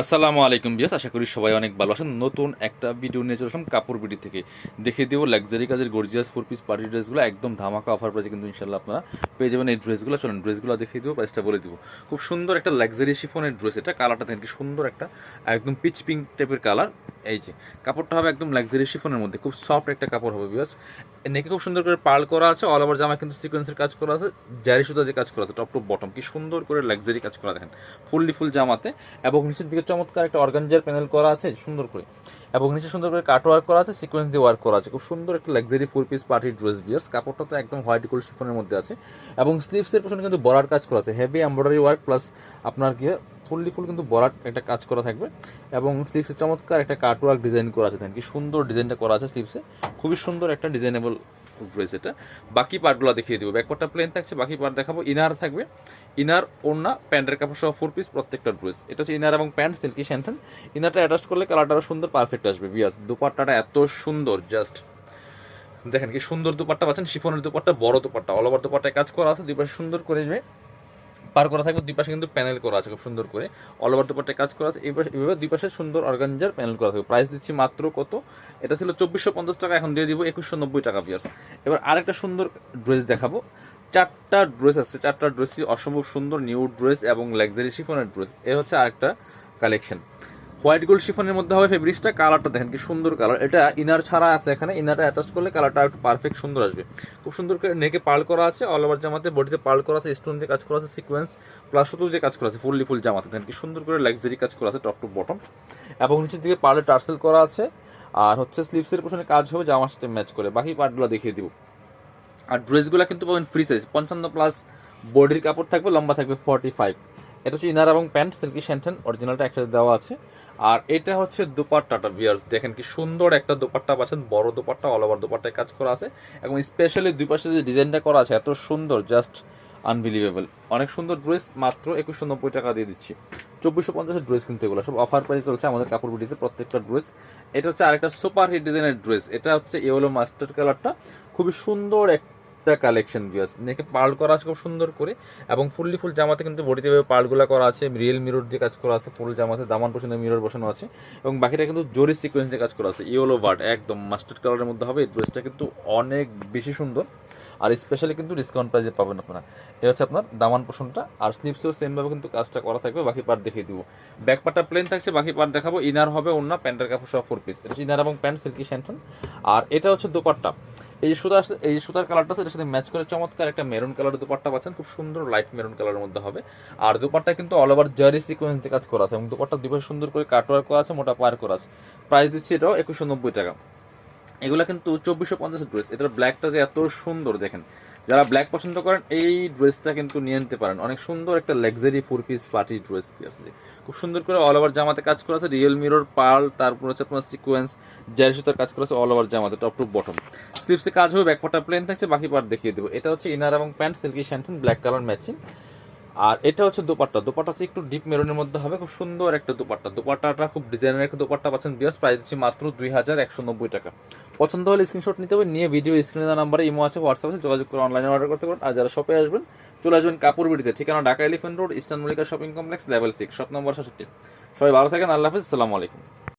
আসসালামু আলাইকুম বিয়াস আশা করি সবাই অনেক ভালো আছেন। নতুন একটা ভিডিও নিয়ে চলে আসলাম কাপড় বিডি থেকে। দেখিয়ে দেবো লাক্সারি কাজের গর্জিয়াস ফোর পিস পার্টি ড্রেসগুলো একদম ধামাকা অফার প্রাইসে কিন্তু ইনশাল্লাহ আপনারা পেয়ে যাবেন এই ড্রেসগুলো চলেন ড্রেসগুলো দেখিয়ে দেবো প্রাইসটা বলে দিব। খুব সুন্দর একটা লাক্সারি শিফনের ড্রেস এটা কালারটা দেখেন কি সুন্দর একটা, একদম পিচ পিঙ্ক টাইপের কালার এই যে, কাপড়টা হবে একদম লাক্সারি শিফনের মধ্যে, খুব সফট একটা কাপড় হবে বিয়াস নেকে খুব সুন্দর করে পার্ল করা আছে অল ওভার জামা কিন্তু সিকোয়েন্সের কাজ করা আছে, জারি সুতা যে কাজ করা আছে টপ টু বটম কি সুন্দর করে লাক্সারি কাজ করা দেখেন ফুললি ফুল জামাতে। এবং নিচের দিকে চমৎকার একটা অর্গানজার প্যানেল করা আছে সুন্দর করে। এবং নিচে সুন্দর করে কাট ওয়ার্ক করা আছে সিকোয়েন্স দিয়ে ওয়ার্ক করা আছে, খুব সুন্দর একটা luxury full piece party dress বিয়ার্স কাপড়টা তো একদম হোয়াইট গোল্ড শিফনের মধ্যে আছে। এবং স্লিভসের পেছনে কিন্তু বরার কাজ করা আছে হেভি এমব্রয়ডারি ওয়ার্ক প্লাস আপনার কি ফুললি ফুল কিন্তু বরাট একটা কাজ করা থাকবে। এবং স্লিভসের চমৎকার একটা কাট ওয়ার্ক ডিজাইন করা আছে দেখেন কি সুন্দর ডিজাইনটা করা আছে স্লিভসে খুবই সুন্দর একটা ডিজাইনেবল ড্রেস এটা। বাকি পার্টগুলো দেখিয়ে দিব। ব্যাকপার্টটা প্লেন থাকছে, বাকি পার্ট দেখাবো। ইনার থাকবে। ইনার ওড়না, প্যান্টের কাপড় সহ ফোর পিস প্রত্যেকটা ড্রেস এটা হচ্ছে ইনার এবং প্যান্ট সিল্কি স্যান্টন ইনারটা অ্যাটাচ করলে কালারটা আরও সুন্দর পারফেক্ট আসবে বিয়াস দুপাট্টাটা এত সুন্দর জাস্ট দেখেন কি সুন্দর দুপাট্টা পাচ্ছেন। শিফনের দুপাট্টা, বড় দুপাট্টা অল ওভার দুপাট্টায় কাজ করা আছে। দুই পাশে সুন্দর করে যাবে পার করা থাকবে, দুই পাশে কিন্তু প্যানেল করা আছে খুব সুন্দর করে। অল ওভার দুপাটে কাজ করা আছে। এবার এভাবে দুই পাশে সুন্দর অর্গানজার প্যানেল করা থাকবে। প্রাইস দিচ্ছি মাত্র কত? এটা ছিল চব্বিশশো পঞ্চাশ টাকা, এখন দিয়ে দিব একুশশো নব্বই টাকা পিয়ার্স এবার আরেকটা সুন্দর ড্রেস দেখাবো। চারটা ড্রেস আছে। চারটা ড্রেসই অসম্ভব সুন্দর নিউ ড্রেস এবং লাক্সারি শিফনের ড্রেস এ হচ্ছে আরেকটা কালেকশন হোয়াইট গোল্ড শিফনের মধ্যে হবে ফেব্রিক্সটা, কালারটা দেখেন কি সুন্দর কালার। এটা ইনার ছাড়া আছে এখানে, ইনারটা অ্যাটাচ করলে কালারটা একটু পারফেক্ট সুন্দর আসবে। খুব সুন্দর করে নেকে পার্ল করা আছে অল ওভার জামাতে বডিতে পার্ল করা আছে স্টোন দিয়ে কাজ করা আছে সিকোয়েন্স প্লাস শুধু যে কাজ করা আছে ফুললি ফুল জামাতে। দেখেন কি সুন্দর করে লাক্সারি কাজ করা আছে টপ টু বটম এবং নিচের দিকে পার্লে টার্সেল করা আছে, আর হচ্ছে স্লিপসের পেছনে কাজ হবে জামার সাথে ম্যাচ করে। বাকি পার্টগুলো দেখিয়ে দিব। আর ড্রেসগুলো কিন্তু পাবেন ফ্রি সাইজ পঞ্চান্ন প্লাস বডির কাপড় থাকবে, লম্বা থাকবে ফর্টি ফাইভ এটা হচ্ছে ইনার এবং প্যান্ট সিল্কি শ্যান্টেন অরিজিনালটা একসাথে দেওয়া আছে। আর এটা হচ্ছে দুপাট্টাটা ভিয়ার্স দেখেন কি সুন্দর একটা দুপাট্টা পাচ্ছেন, বড় দুপাট্টা অল ওভার দুপাট্টায় কাজ করা আছে। এবং স্পেশালি দুই পাশে যে ডিজাইনটা করা আছে, এত সুন্দর জাস্ট আনবিলিভেবল অনেক সুন্দর ড্রেস মাত্র একুশশো নব্বই টাকা দিয়ে দিচ্ছি। চব্বিশশো পঞ্চাশের ড্রেস কিন্তু এগুলো, সব অফার প্রাইস চলছে আমাদের কাপড় বিটিতে প্রত্যেকটা ড্রেস এটা হচ্ছে আরেকটা সুপার হিট ডিজাইনের ড্রেস এটা হচ্ছে ইয়েলো মাস্টার্ড কালারটা খুবই সুন্দর একটা কালেকশন ভিউস নেকে পার্ল করা আছে খুব সুন্দর করে এবং ফুললি ফুল জামাতে কিন্তু বডিতে পার্লগুলো করা আছে রিয়েল মিরর দিয়ে কাজ করা আছে, ফুল জামাতে দামান পোষণে মিরর বসানো আছে এবং বাকিটা কিন্তু জরি সিকোয়েন্স দিয়ে কাজ করা আছে ইয়েলো বার্ড একদম মাস্টার্ড কালারের মধ্যে হবে, এই ড্রেসটা কিন্তু অনেক বেশি সুন্দর আর স্পেশালি কিন্তু ডিসকাউন্ট প্রাইসে পাবেন আপনারা। এটা হচ্ছে আপনার দামান পোষণটা আর স্লিপসেও সেমভাবে কিন্তু কাজটা করা থাকবে, বাকি পার্ট দেখিয়ে দিব। ব্যাক পার্টটা প্লেন থাকছে, বাকি পার্ট দেখাবো ইনার হবে অন্য প্যান্টের কাপড় সব ফোর পিস এটা হচ্ছে ইনার এবং প্যান্ট সিল্কি স্যান্টন আর এটা হচ্ছে দোপাট্টা। এই যে সুতা এই সুতার কালারটা আছে এটার সাথে ম্যাচ করে চমৎকার একটা মেরুন কালার দুপাট্টা পাচ্ছেন। খুব সুন্দর লাইট মেরুন কালারের মধ্যে হবে। আর দুপাট্টা কিন্তু অল ওভার জারি সিকোয়েন্স দিয়ে কাজ করা আছে এবং দুপাট্টা দুপাশে সুন্দর করে কাটওয়ার করা আছে, মোটা পার করা আছে। প্রাইস দিচ্ছি এটাও একুশশো নব্বই টাকা। এগুলো কিন্তু চব্বিশশো পঞ্চাশের ড্রেস এটার ব্ল্যাকটা যে এত সুন্দর, দেখেন। যারা ব্ল্যাক পছন্দ করেন, এই ড্রেসটা কিন্তু নিয়ে নিতে পারেন। অনেক সুন্দর একটা luxury four piece party dress আছে খুব সুন্দর করে অল ওভার জামাতে কাজ করা আছে রিয়েল মিরর পার্ল তারপর হচ্ছে আপনার সিকোয়েন্স জারি সুতার কাজ করা আছে অল ওভার জামাতে টপ টু বটম স্লিপসে কাজ হবে ব্যাকপার্টটা প্লেন থাকছে, বাকি পার্ট দেখিয়ে দেবো। এটা হচ্ছে ইনার এবং pant silky শ্যান্টন black colour matching আর এটা হচ্ছে দোপাট্টা। দোপাট্টা হচ্ছে একটু ডিপ মেরুনের মধ্যে হবে, খুব সুন্দর একটা দোপাট্টা। দোপাট্টাটা খুব ডিজাইনের একটা দোপাট্টা পাচ্ছেন, বিয়াস। প্রাইস দিচ্ছি মাত্র দুই হাজার একশো নব্বই টাকা। পছন্দ হলে স্ক্রিনশট নিতে হবে, নিয়ে ভিডিও স্ক্রিনে দেওয়া নাম্বারে ইমো আছে হোয়াটসঅ্যাপ আছে, যোগাযোগ করে অনলাইনে অর্ডার করতে পারেন। আর যারা শপে আসবেন, চলে আসবেন কাপড় বিড়িতে ঠিকানা Dhaka Elephant Road Eastern Mallika shopping complex level six shop number সাতষট্টি। সবাই ভালো থাকেন, আল্লাহ হাফিজ, আসসালামু আলাইকুম।